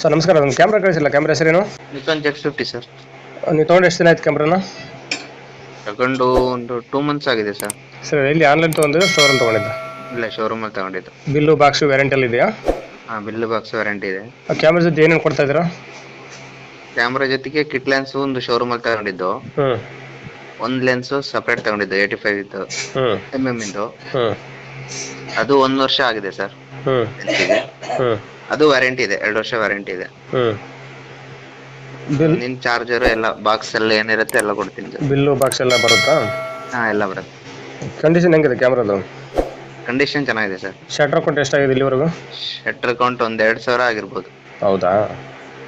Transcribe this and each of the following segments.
Sir ನಮಸ್ಕಾರ. ನಮ್ಮ camera ಕಳಿಸಿಲ್ಲ. ಕ್ಯಾಮ್ರಾ ಹೆಸರೇನು? ನಿಕಾನ್ ಜೆಕ್ಸ್ ಫಿಫ್ಟಿ ಸರ್ ನೀವು ತೊಗೊಂಡು ಎಷ್ಟು ದಿನ ಆಯ್ತು ಕ್ಯಾಮ್ರಾನ ತಗೊಂಡು ಒಂದು ಟೂ ಮಂತ್ಸ್ ಆಗಿದೆ ಸರ್ ಸರ್ ಎಲ್ಲಿ? ಆನ್ಲೈನ್ ತೊಗೊಂಡಿದ್ದೆ ಸ್ಟೋರಲ್ಲಿ ತೊಗೊಂಡಿದ್ದೆ ಇಲ್ಲ ಶೋರೂಮ್ ಶೋರೂಮಲ್ಲಿ ತಗೊಂಡಿದ್ದು. ಬಿಲ್ಲು ಬಾಕ್ಸು ವ್ಯಾರಂಟಿಯಲ್ಲಿ ಇದೆಯಾ? ಹಾಂ ಬಿಲ್ ಬಾಕ್ಸ್ ವ್ಯಾರಂಟಿ ಇದೆ. ಆ ಕ್ಯಾಮ್ರಾ ಜೊತೆ ಏನೇನು ಕೊಡ್ತಾ ಇದ್ದೀರಾ? ಕ್ಯಾಮ್ರಾ ಜೊತೆಗೆ ಕಿಟ್ ಲೆನ್ಸ್ ಒಂದು ಶೋರೂಮ್ ಅಲ್ಲಿ ತಗೊಂಡಿದ್ದು. ಹ್ಞೂ ಒಂದು ಲೆನ್ಸ್ ಸಪ್ರೇಟ್ ತಗೊಂಡಿದ್ದು ಏಯ್ಟಿ ಫೈವ್ ಇತ್ತು ಹ್ಞೂ ಎಂ ಎಂ ಇಂದು. ಹ್ಞೂ ಅದು ಒಂದು ವರ್ಷ ಆಗಿದೆ ಸರ್ ಅದು ವ್ಯಾರಂಟಿ ಇದೆ ಎರಡು ವರ್ಷ ವ್ಯಾರಂಟಿ ಇದೆ. ನಿನ್ ಚಾರ್ಜರ್ ಎಲ್ಲ ಬಾಕ್ಸ್ ಎಲ್ಲ ಏನಿರುತ್ತೆ ಎಲ್ಲ ಕೊಡ್ತೀನಿ ಬಿಲ್ಲು ಬಾಕ್ಸ್ ಎಲ್ಲ ಬರುತ್ತಾ? ಹಾ ಎಲ್ಲ ಬರುತ್ತೆ. ಕಂಡೀಷನ್ ಹೆಂಗಿದೆ ಕ್ಯಾಮ್ರಾದು ಕಂಡೀಷನ್ ಚೆನ್ನಾಗಿದೆ ಸರ್. ಶಟರ್ ಕೊಟ್ಟು ಎಷ್ಟಾಗಿದೆ ಇಲ್ಲಿವರೆಗೂ? ಶಟರ್ ಅಕೌಂಟ್ ಒಂದು ಎರಡು ಸಾವಿರ ಆಗಿರ್ಬೋದು. ಹೌದಾ?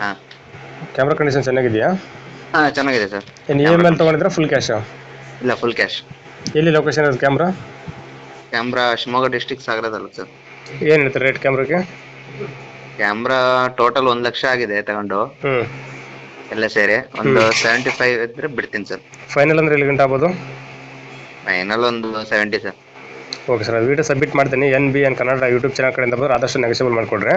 ಹಾ. ಕ್ಯಾಮ್ರಾ ಕಂಡೀಷನ್ ಚೆನ್ನಾಗಿದೆಯಾ? ಹಾ ಚೆನ್ನಾಗಿದೆ ಸರ್. ಏನು ಇ ಎಂ ಎಲ್ ತೊಗೊಂಡಿದ್ರೆ ಫುಲ್ ಕ್ಯಾಶ್ ಇಲ್ಲ ಫುಲ್ ಕ್ಯಾಶ್ ಎಲ್ಲಿ ಲೊಕೇಶನ್ ಇರೋದು ಕ್ಯಾಮ್ರಾ ಕ್ಯಾಮ್ರಾ ಶಿವಮೊಗ್ಗ ಡಿಸ್ಟಿಕ್ ಸಾಗರದಲ್ಲ ಸರ್. ಏನು ಹೇಳ್ತಾರೆ ರೇಟ್ ಕ್ಯಾಮ್ರಾಗೆ ಕ್ಯಾಮ್ರಾ ಟೋಟಲ್ ಒಂದ್ ಲಕ್ಷ ಆಗಿದೆ ತಗೊಂಡು. ಹ್ಞೂ ಎಲ್ಲ ಸೇರಿ ಒಂದು ಸೆವೆಂಟಿ ಫೈವ್ ಇದ್ರೆ ಬಿಡ್ತೀನಿ ಸರ್. ಫೈನಲ್ ಅಂದ್ರೆ ಎಲ್ಲಿ ಗಂಟೆ ಆಗ್ಬೋದು? ಫೈನಲ್ ಒಂದು seventy sir. Okay sir video submit ಮಾಡ್ತೀನಿ. N B N Kannada YouTube channel ಕಡೆಯಿಂದ ಬಂದ್ರೆ ಆದಷ್ಟು ನೆಗೆಸಿಬಲ್ ಮಾಡಿಕೊಡ್ರಿ.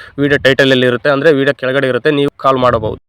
ವಿಡಿಯೋ ಟೈಟಲಲ್ಲಿ ಇರುತ್ತೆ ಅಂದರೆ ವಿಡಿಯೋ ಕೆಳಗಡೆ ಇರುತ್ತೆ ನೀವು ಕಾಲ್ ಮಾಡಬಹುದು.